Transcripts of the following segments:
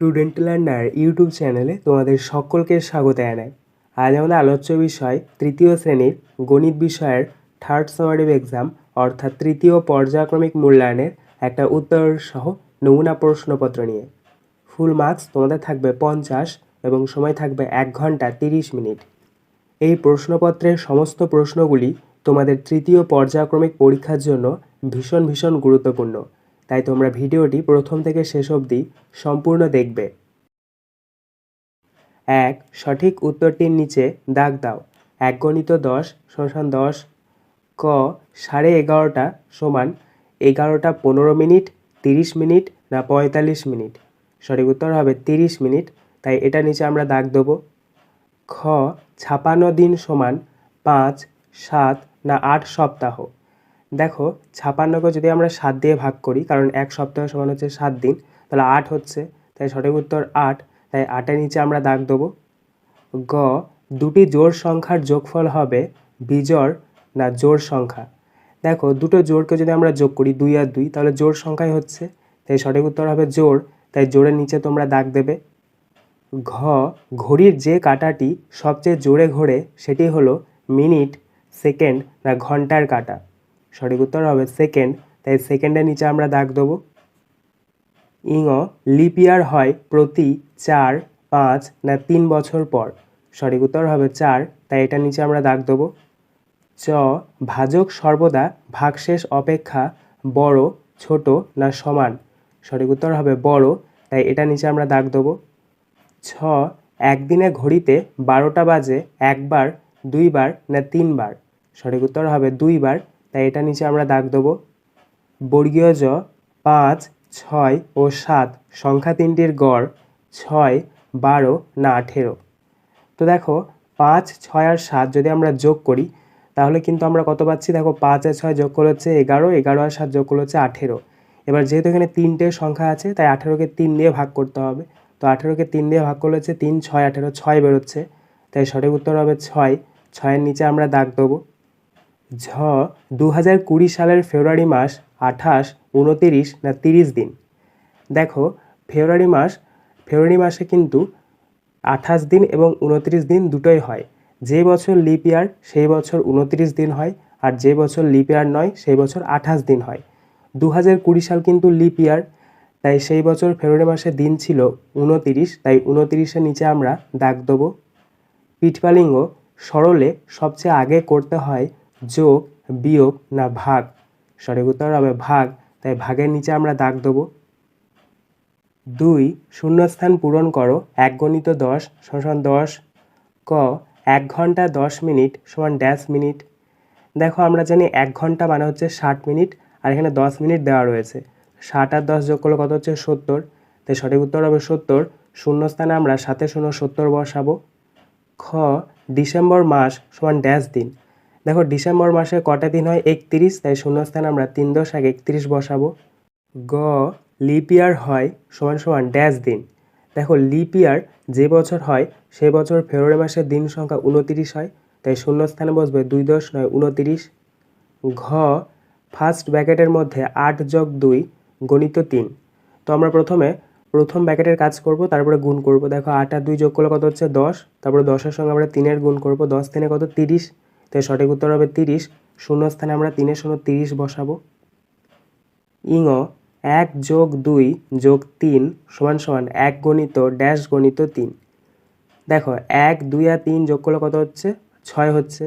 Student learner YouTube চ্যানেলে তোমাদের সকলকে স্বাগত জানাই। আজ আমাদের আলোচ্য বিষয় তৃতীয় শ্রেণির গণিত বিষয়ের থার্ড সামারিভ এক্সাম অর্থাৎ তৃতীয় পর্যায়ক্রমিক মূল্যায়নের একটা উত্তর সহ নমুনা প্রশ্নপত্র নিয়ে। ফুল মার্কস তোমাদের থাকবে পঞ্চাশ এবং সময় থাকবে এক ঘণ্টা তিরিশ মিনিট। এই প্রশ্নপত্রের সমস্ত প্রশ্নগুলি তোমাদের তৃতীয় পর্যায়ক্রমিক পরীক্ষার জন্য ভীষণ ভীষণ গুরুত্বপূর্ণ। তাই তোমরা ভিডিওটি প্রথম থেকে শেষ অবধি সম্পূর্ণ দেখবে। এক, সঠিক উত্তরটির নিচে দাগ দাও। এক গণিত দশ শোষণ দশ, ক, সাড়ে এগারোটা সমান এগারোটা পনেরো মিনিট, তিরিশ মিনিট না পঁয়তাল্লিশ মিনিট। সঠিক উত্তর হবে তিরিশ মিনিট, তাই এটা নিচে আমরা দাগ দেবো। খ, ছাপান্ন দিন সমান পাঁচ, সাত না আট সপ্তাহ। দেখো ছাপান্নকে যদি আমরা সাত দিয়ে ভাগ করি, কারণ এক সপ্তাহ সমান হচ্ছে সাত দিন, তাহলে আট হচ্ছে, তাই সঠিক উত্তর আট, তাই আটের নিচে আমরা দাগ দেবো। গ, দুটি জোর সংখ্যার যোগফল হবে বিজোড় না জোর সংখ্যা। দেখো, দুটো জোরকে যদি আমরা যোগ করি দুই আর দুই, তাহলে জোর সংখ্যাই হচ্ছে, তাই সঠিক উত্তর হবে জোর তাই জোরের নিচে তোমরা দাগ দেবে। ঘ, ঘড়ির যে কাঁটাটি সবচেয়ে জোরে ঘোরে, সেটি হলো মিনিট, সেকেন্ড, না ঘণ্টার কাঁটা। সঠিক উত্তর হবে সেকেন্ড তাই সেকেন্ডের নিচে আমরা দাগ দেবো। ইঙ লিপিয়ার হয় প্রতি চার, পাঁচ, না তিন বছর পর। সঠিক উত্তর হবে চার, তাই এটা নিচে আমরা দাগ দেবো। চ, ভাজক সর্বদা ভাগশেষ অপেক্ষা বড়, ছোট, না সমান। সঠিক উত্তর হবে বড়, তাই এটা নিচে আমরা দাগ দেবো। ছ, একদিনে ঘড়িতে বারোটা বাজে, একবার, দুইবার, না তিনবার। সঠিক উত্তর হবে দুইবার তাই এটা নিচে আমরা দাগ দেবো। বর্গীয় জ পাঁচ, ছয় ও সাত সংখ্যা তিনটির গড় ছয়, বারো না আঠেরো। তো দেখো, পাঁচ, ছয় আর সাত যদি আমরা যোগ করি, তাহলে কিন্তু আমরা কত পাচ্ছি? দেখো, পাঁচ আর ছয় যোগ করলে হচ্ছে এগারো এগারো আর সাত যোগ করলে হচ্ছে আঠেরো। এবার যেহেতু এখানে তিনটে সংখ্যা আছে, তাই আঠেরোকে তিন দিয়ে ভাগ করতে হবে। তো আঠেরোকে তিন দিয়ে ভাগ করলে হচ্ছে তিন, ছয়, আঠেরো, ছয় বেরোচ্ছে। তাই সঠিক উত্তর হবে ছয়। ছয়ের নিচে আমরা দাগ দেবো। ঝ দু হাজার কুড়ি সালের ফেব্রুয়ারি মাস, আঠাশ, উনতিরিশ না তিরিশ দিন। দেখো, ফেব্রুয়ারি মাস, ফেব্রুয়ারি মাসে কিন্তু আঠাশ দিন এবং উনত্রিশ দিন দুটোই হয়। যে বছর লিপ ইয়ার সেই বছর উনত্রিশ দিন হয় আর যে বছর লিপ ইয়ার নয়, সেই বছর আঠাশ দিন হয়। দু হাজার কুড়ি সাল কিন্তু লিপ ইয়ার তাই সেই বছর ফেব্রুয়ারি মাসে দিন ছিল উনতিরিশ, তাই উনতিরিশের নিচে আমরা দাগ দেবো। পিঠপালিঙ্গ, সরলে সবচেয়ে আগে করতে হয় যোগ, বিয়োগ না ভাগ? সঠিক উত্তর হবে ভাগ। তাই ভাগের নিচে আমরা দাগ দেবো। দুই, শূন্যস্থান পূরণ করো। এক গণিত দশ সমান দশ ক, এক ঘণ্টা দশ মিনিট সমান ড্যাশ মিনিট। দেখো আমরা জানি এক ঘণ্টা মানে হচ্ছে ষাট মিনিট, আর এখানে দশ মিনিট দেওয়া রয়েছে। ষাট আর দশ যোগ করলে কত হচ্ছে সত্তর? তাই সঠিক উত্তর হবে সত্তর। শূন্যস্থানে আমরা সাথে শূন্য সত্তর বসাবো। খ, ডিসেম্বর মাস সমান ড্যাশ দিন। দেখো ডিসেম্বর মাসে কটা দিন হয়? একত্রিশ, তাই শূন্যস্থানে আমরা তিন দশ আগে একত্রিশ বসাবো। গ লিপ ইয়ার হয় সমান সমান ড্যাশ দিন। দেখো লিপ ইয়ার যে বছর হয়, সে বছর ফেব্রুয়ারি মাসের দিন সংখ্যা উনতিরিশ হয়, তাই শূন্যস্থানে বসবে দুই দশ নয় উনতিরিশ ঘ ফার্স্ট ব্যাকেটের মধ্যে আট যোগ দুই, গণিত তিন। তো আমরা প্রথমে প্রথম ব্যাকেটের কাজ করব, তারপরে গুণ করব। দেখো আট আর দুই যোগ করলে কত হচ্ছে? দশ। তারপরে দশের সঙ্গে আমরা তিনের গুণ করব। দশ তিনে কত? তিরিশ। তাই সঠিক উত্তর হবে তিরিশ। শূন্যস্থানে আমরা তিনের শূন্য তিরিশ বসাবো। ইঙ, এক যোগ দুই যোগ তিন সমান সমান এক গণিত ড্যাশ গণিত তিন। দেখো, এক, দুই আর তিন যোগ করলে কত হচ্ছে? ছয় হচ্ছে।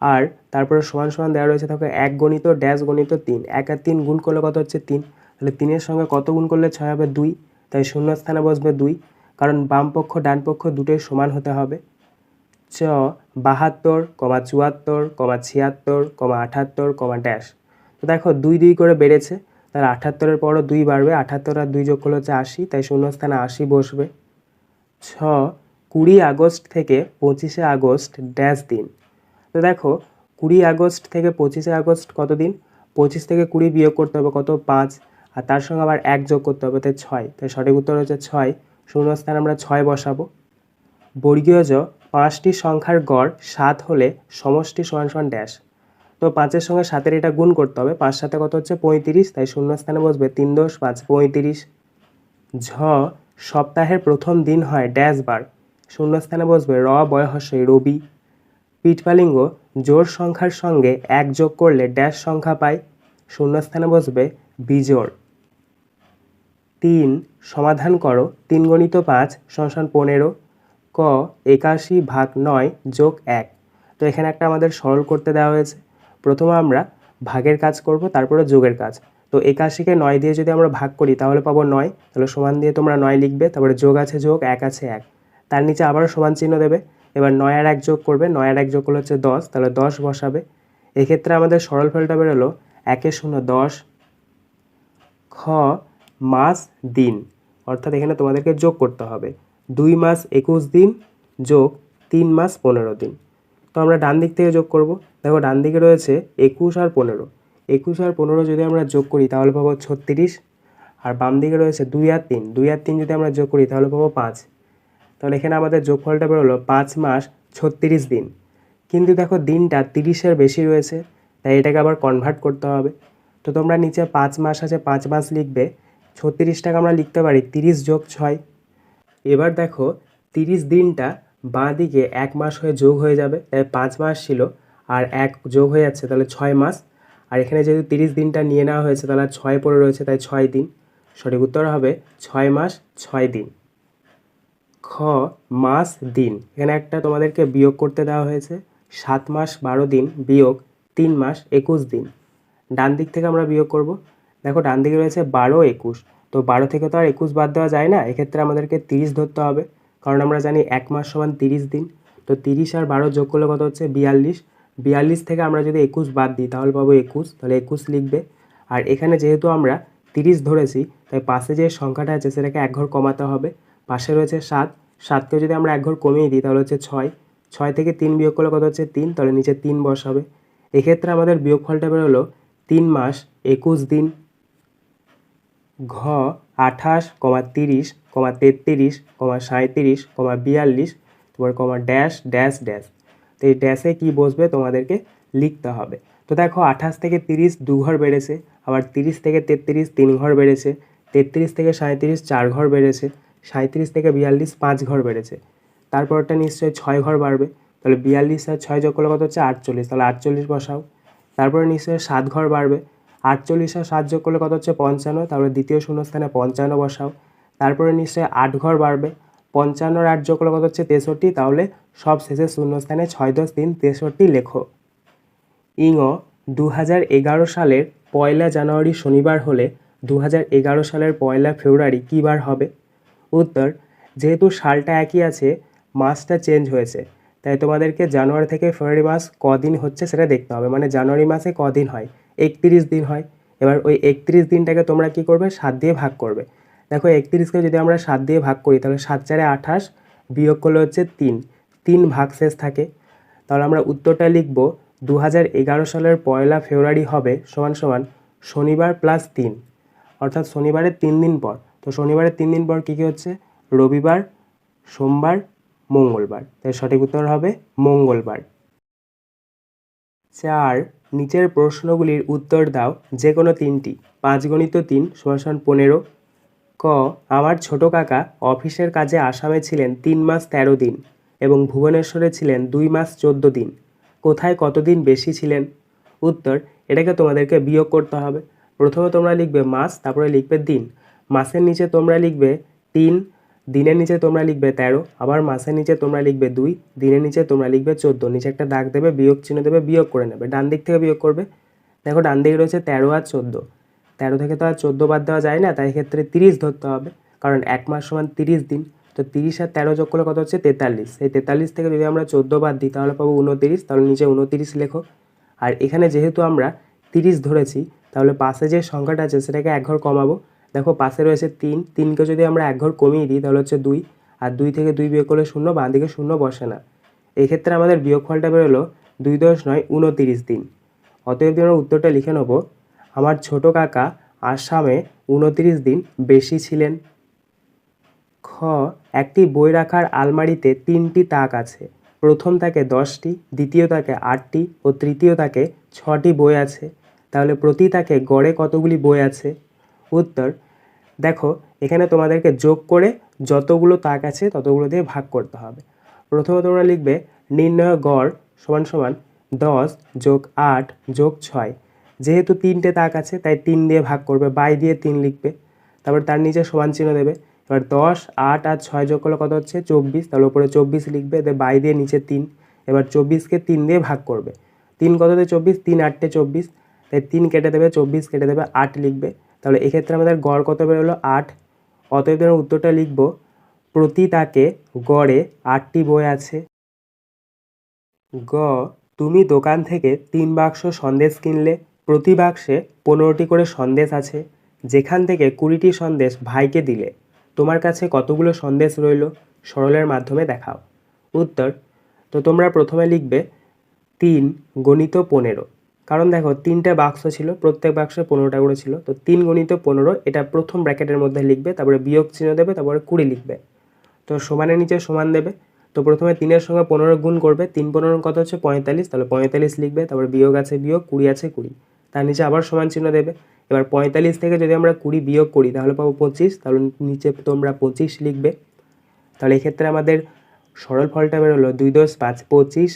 আর তারপরে সমান সমান দেওয়া রয়েছে দেখো, এক গণিত ড্যাশ গণিত তিন। এক আর তিন গুণ করলে কত হচ্ছে? তিন। তাহলে তিনের সঙ্গে কত গুণ করলে ছয় হবে? দুই। তাই শূন্যস্থানে বসবে দুই। কারণ বাম পক্ষ, ডান পক্ষ দুটোই সমান হতে হবে। চ বাহাত্তর, কমা চুয়াত্তর, কমা ছিয়াত্তর, কমা আঠাত্তর, কমা ড্যাশ। তো দেখো দুই দুই করে বেড়েছে তাহলে আঠাত্তরের পরও দুই বাড়বে, আঠাত্তর আর দুই যোগ করলে হচ্ছে আশি, তাই শূন্যস্থানে আশি বসবে। ছ, কুড়ি আগস্ট থেকে পঁচিশে আগস্ট ড্যাশ দিন। তো দেখো, কুড়ি আগস্ট থেকে পঁচিশে আগস্ট কত দিন? পঁচিশ থেকে কুড়ি বিয়োগ করতে হবে কত? পাঁচ, আর তার সঙ্গে আবার এক যোগ করতে হবে, তাই ছয়। তাই সঠিক উত্তর হচ্ছে ছয়, শূন্যস্থানে আমরা ছয় বসাবো। বর্গীয় জ পাঁচটি সংখ্যার গড় সাত হলে সমষ্টি সমান সমান ড্যাশ। তো পাঁচের সঙ্গে সাতের এটা গুণ করতে হবে। পাঁচ সাথে কত হচ্ছে? পঁয়ত্রিশ। তাই শূন্য স্থানে বসবে তিন দশ পাঁচ, পঁয়ত্রিশ। ঝ, সপ্তাহের প্রথম দিন হয় ড্যাশ বার। শূন্যস্থানে বসবে র বয় হস্যই রবি। পিঠপালিঙ্গ, জোর সংখ্যার সঙ্গে এক যোগ করলে ড্যাশ সংখ্যা পাই শূন্যস্থানে বসবে বিজোড়। তিন, সমাধান করো। তিন গণিত পাঁচ সমান পনেরো। ক একাশি ভাগ নয় যোগ এক। তো এখানে একটা আমাদের সরল করতে দেওয়া হয়েছে। প্রথমে আমরা ভাগের কাজ করব, তারপরে যোগের কাজ। তো একাশিকে নয় দিয়ে যদি আমরা ভাগ করি, তাহলে পাবো নয়। তাহলে সমান দিয়ে তোমরা নয় লিখবে, তারপরে যোগ আছে যোগ, এক আছে এক। তার নিচে আবারও সমান চিহ্ন দেবে। এবার নয় আর এক যোগ করবে, নয় আর এক যোগ করলে হচ্ছে দশ, তাহলে দশ বসাবে। এক্ষেত্রে আমাদের সরল ফলটা বেরোলো, একে শূন্য দশ, খ মাস দিন। অর্থাৎ এখানে তোমাদেরকে যোগ করতে হবে। দুই মাস একুশ দিন যোগ তিন মাস পনেরো দিন। তো আমরা ডান দিক থেকে যোগ করব। দেখো, ডান দিকে রয়েছে একুশ আর পনেরো। একুশ আর পনেরো যদি আমরা যোগ করি, তাহলে পাবো ছত্রিশ। আর বাম দিকে রয়েছে দুই আর তিন। দুই আর তিন যদি আমরা যোগ করি, তাহলে পাবো পাঁচ। তাহলে এখানে আমাদের যোগফলটা বেরোলো পাঁচ মাস ছত্রিশ দিন। কিন্তু দেখো, দিনটা তিরিশের বেশি রয়েছে, তাই এটাকে আবার কনভার্ট করতে হবে। তো তোমরা নিচে পাঁচ মাস আছে, পাঁচ মাস লিখবে। ছত্রিশটাকে আমরা লিখতে পারি, তিরিশ যোগ ছয়। এবার দেখো তিরিশ দিনটা বাঁ দিকে এক মাস হয়ে যোগ হয়ে যাবে তাই পাঁচ মাস ছিল আর এক যোগ হয়ে যাচ্ছে, তাহলে ছয় মাস। আর এখানে যেহেতু তিরিশ দিনটা নিয়ে নেওয়া হয়েছে, তাহলে ছয় পড়ে রয়েছে, তাই ছয় দিন। সঠিক উত্তর হবে ছয় মাস, ছয় দিন। খ, মাস, দিন। এখানে একটা তোমাদেরকে বিয়োগ করতে দেওয়া হয়েছে, সাত মাস, বারো দিন বিয়োগ, তিন মাস, একুশ দিন। ডান দিক থেকে আমরা বিয়োগ করব। দেখো ডান দিকে রয়েছে বারো, একুশ। তো বারো থেকে তো আর একুশ বাদ দেওয়া যায় না, এক্ষেত্রে আমাদেরকে তিরিশ ধরতে হবে। কারণ আমরা জানি এক মাস সমান তিরিশ দিন। তো তিরিশ আর বারো যোগ করলে কত হচ্ছে? বিয়াল্লিশ। বিয়াল্লিশ থেকে আমরা যদি একুশ বাদ দিই, তাহলে পাবো একুশ। তাহলে একুশ লিখবে। আর এখানে যেহেতু আমরা তিরিশ ধরেছি, তাই পাশে যে সংখ্যাটা আছে, সেটাকে এক ঘর কমাতে হবে। পাশে রয়েছে সাত। সাতকে যদি আমরা এক ঘর কমিয়ে দিই, তাহলে হচ্ছে ছয়। ছয় থেকে তিন বিয়োগ করলে কত হচ্ছে? তিন। তাহলে নিচে তিন বসাবে। এক্ষেত্রে আমাদের বিয়োগফলটা বেরোলো তিন মাস একুশ দিন। ঘ, আঠাশ, কমা তিরিশ, কমা তেত্রিশ, কমা সাঁত্রিশ কমা বিয়াল্লিশ তারপর কমা ড্যাশ ড্যাশ ড্যাশ। তো এই ড্যাশে কী বসবে? তোমাদেরকে লিখতে হবে। তো দেখো, আঠাশ থেকে তিরিশ দু ঘর বেড়েছে, আবার তিরিশ থেকে তেত্রিশ তিন ঘর বেড়েছে, তেত্রিশ থেকে সাঁত্রিশ চার ঘর বেড়েছে সাঁত্রিশ থেকে বিয়াল্লিশ পাঁচ ঘর বেড়েছে। তারপরটা নিশ্চয়ই ছয় ঘর বাড়বে। তাহলে বিয়াল্লিশ আর ছয় যোগ করলে কত হচ্ছে? আটচল্লিশ। তাহলে আটচল্লিশ বসাও। তারপরে নিশ্চয়ই সাত ঘর বাড়বে। আটচল্লিশ যোগ করলে কত হচ্ছে? পঞ্চান্ন। তারপরে দ্বিতীয় শূন্যস্থানে পঞ্চান্ন বসাও। তারপরে নিশ্চয়ই আট ঘর বাড়বে। পঞ্চান্ন আট যোগ করলে কত হচ্ছে? তেষট্টি। তাহলে সব শেষে শূন্যস্থানে ছয় দশ তিন তেষট্টি লেখো। ইঙ দু হাজার এগারো সালের পয়লা জানুয়ারি শনিবার হলে দু হাজার এগারো সালের পয়লা ফেব্রুয়ারি কী বার হবে? উত্তর, যেহেতু সালটা একই আছে, মাসটা চেঞ্জ হয়েছে। তাই তোমাদেরকে জানুয়ারি থেকে ফেব্রুয়ারি মাস কদিন হচ্ছে সেটা দেখতে হবে। মানে জানুয়ারি মাসে কদিন হয়? একত্রিশ দিন হয়। এবার ওই একত্রিশ দিনটাকে তোমরা কী করবে? সাত দিয়ে ভাগ করবে। দেখো একত্রিশকে যদি আমরা সাত দিয়ে ভাগ করি, তাহলে সাত চারে আঠাশ বিয়োগ করলে হচ্ছে তিন। তিন ভাগ শেষ থাকে। তাহলে আমরা উত্তরটা লিখব দু হাজার এগারো সালের পয়লা ফেব্রুয়ারি হবে সমান সমান শনিবার প্লাস তিন। অর্থাৎ শনিবারের তিন দিন পর। তো শনিবারের তিন দিন পর কী কী হচ্ছে? রবিবার, সোমবার, মঙ্গলবার। তাই সঠিক উত্তর হবে মঙ্গলবার। চার নিচের প্রশ্নগুলির উত্তর দাও যে কোনো তিনটি। পাঁচ গণিত তিন সমান পনেরো। ক, আমার ছোট কাকা অফিসের কাজে আসামে ছিলেন তিন মাস তেরো দিন এবং ভুবনেশ্বরে ছিলেন দুই মাস চোদ্দ দিন। কোথায় কতদিন বেশি ছিলেন? উত্তর, এটাকে তোমাদেরকে বিয়োগ করতে হবে। প্রথমে তোমরা লিখবে মাস, তারপরে লিখবে দিন। মাসের নিচে তোমরা লিখবে তিন দিনের নিচে তোমরা লিখবে তেরো, আবার মাসের নিচে তোমরা লিখবে দুই, দিনের নিচে তোমরা লিখবে চোদ্দ, নিচে একটা দাগ দেবে, বিয়োগ চিহ্ন দেবে, বিয়োগ করে নেবে, ডান দিক থেকে বিয়োগ করবে। দেখো ডান দিকে রয়েছে তেরো আর চোদ্দ, তেরো থেকে তো আর চোদ্দ বাদ দেওয়া যায় না, তাই ক্ষেত্রে তিরিশ ধরতে হবে, কারণ এক মাস সমান তিরিশ দিন, তো তিরিশ আর তেরো যোগ করলে কত হচ্ছে তেতাল্লিশ, এই তেতাল্লিশ থেকে যদি আমরা চোদ্দ বাদ দিই, তাহলে পাবো উনতিরিশ, তাহলে নিচে উনতিরিশ লেখো। আর এখানে যেহেতু আমরা তিরিশ ধরেছি, তাহলে পাশে যে সংখ্যাটা আছে, সেটাকে এক ঘর কমাবো দেখো পাশে রয়েছে তিন, তিনকে যদি আমরা এক ঘর কমিয়ে দিই তাহলে হচ্ছে দুই, আর দুই থেকে দুই বিয়োগ করলে শূন্য, বাঁ দিকে শূন্য বসে না। এক্ষেত্রে ক্ষেত্রে আমাদের বিয়োগফলটা বেরোলো দুই দশ নয়, উনতিরিশ দিন। অতএব আমরা উত্তরটা লিখে নেব, আমার ছোট কাকা আসামে উনতিরিশ দিন বেশি ছিলেন। খ, একটি বই রাখার আলমারিতে তিনটি তাক আছে। প্রথম তাকে দশটি, দ্বিতীয় তাকে আটটি ও তৃতীয় তাকে ছটি বই আছে। তাহলে প্রতি তাকে গড়ে কতগুলি বই আছে? উত্তর দেখো, এখানে তোমাদেরকে যোগ করে যতগুলো তাক আছে ততগুলো দিয়ে ভাগ করতে হবে। প্রথমে তোমরা লিখবে নির্ণয় গড় সমান সমান দশ যোগ আট যোগ ছয়। যেহেতু তিনটে তাক আছে, তাই তিন দিয়ে ভাগ করবে, বাই দিয়ে তিন লিখবে। তারপর তার নিচে সমান চিহ্ন দেবে। এবার দশ, আট আর ছয় যোগ করলে কত হচ্ছে? চব্বিশ। তাহলে উপরে চব্বিশ লিখবে, দিয়ে বাই দিয়ে নিচে তিন। এবার চব্বিশকে তিন দিয়ে ভাগ করবে। তিন কত দিয়ে চব্বিশ। তিন আটটে চব্বিশ। তাই তিন কেটে দেবে, চব্বিশ কেটে দেবে, আট লিখবে। তাহলে এক্ষেত্রে আমাদের গড় কত বেরোলো আট। অতএব এর উত্তরটা লিখব, প্রতি তাকে গড়ে আটটি বই আছে। গ, তুমি দোকান থেকে তিন বাক্স সন্দেশ কিনলে, প্রতি বাক্সে পনেরোটি করে সন্দেশ আছে। যেখান থেকে কুড়িটি সন্দেশ ভাইকে দিলে, তোমার কাছে কতগুলো সন্দেশ রইল? সরলের মাধ্যমে দেখাও। উত্তর, তো তোমরা প্রথমে লিখবে, তিন গণিত পনেরো। কারণ দেখো, তিনটে বাক্স ছিল, প্রত্যেক বাক্সে পনেরোটা করে ছিল। তো তিন গণিত পনেরো, এটা প্রথম ব্র্যাকেটের মধ্যে লিখবে, তারপরে বিয়োগ চিহ্ন দেবে, তারপরে কুড়ি লিখবে। তো সমানের নিচে সমান দেবে। তো প্রথমে তিনের সঙ্গে পনেরো গুণ করবে, তিন পনেরো কত হচ্ছে? পঁয়তাল্লিশ। তাহলে পঁয়তাল্লিশ লিখবে, তারপরে বিয়োগ আছে বিয়োগ, কুড়ি আছে কুড়ি। তার নিচে আবার সমান চিহ্ন দেবে। এবার পঁয়তাল্লিশ থেকে যদি আমরা কুড়ি বিয়োগ করি, তাহলে পাবো পঁচিশ। তাহলে নিচে তোমরা পঁচিশ লিখবে। তাহলে এক্ষেত্রে আমাদের সরল ফলটা বেরোলো, দুই দশ পাঁচ, পঁচিশ।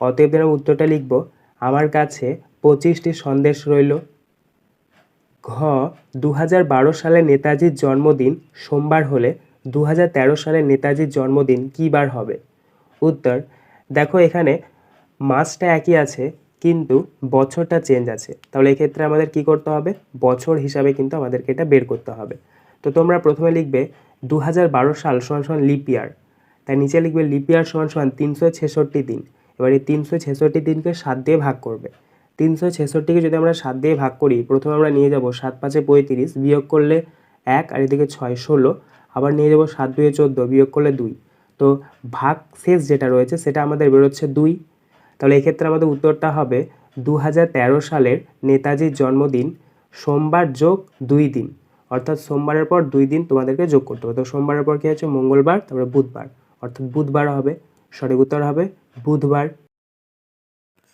অতএব উত্তরটা লিখব, আমার কাছে পঁচিশটি সন্দেশ রইল। ঘ দু সালে নেতাজির জন্মদিন সোমবার হলে দু সালে নেতাজির জন্মদিন কী বার হবে? উত্তর, দেখো এখানে মাসটা একই আছে, কিন্তু বছরটা চেঞ্জ আছে। তাহলে এক্ষেত্রে আমাদের কি করতে হবে? বছর হিসাবে কিন্তু আমাদেরকে এটা বের করতে হবে। তো তোমরা প্রথমে লিখবে দু সাল সমান সমান লিপ ইয়ার তাই নিচে লিখবে লিপ ইয়ার সমান সমান তিনশো ছেষট্টি দিন। এবার এই তিনশো ছেষট্টি দিনকে সাত দিয়ে ভাগ করবে। তিনশো ছেষট্টিকে যদি আমরা সাত দিয়ে ভাগ করি, প্রথমে আমরা নিয়ে যাব সাত পাঁচে পঁয়ত্রিশ, বিয়োগ করলে এক আর এদিকে ছয় ষোলো, আবার নিয়ে যাব সাত দুয়ে চোদ্দ, বিয়োগ করলে দুই। তো ভাগ শেষ যেটা রয়েছে সেটা আমাদের বেরোচ্ছে দুই। তাহলে এক্ষেত্রে আমাদের উত্তরটা হবে দু সালের নেতাজির জন্মদিন, সোমবার যোগ দুই দিন। অর্থাৎ সোমবারের পর দুই দিন তোমাদেরকে যোগ করতে হবে। তো সোমবারের পর কী হচ্ছে? মঙ্গলবার, তারপরে বুধবার। অর্থাৎ বুধবার হবে, সঠিক উত্তর হবে বুধবার।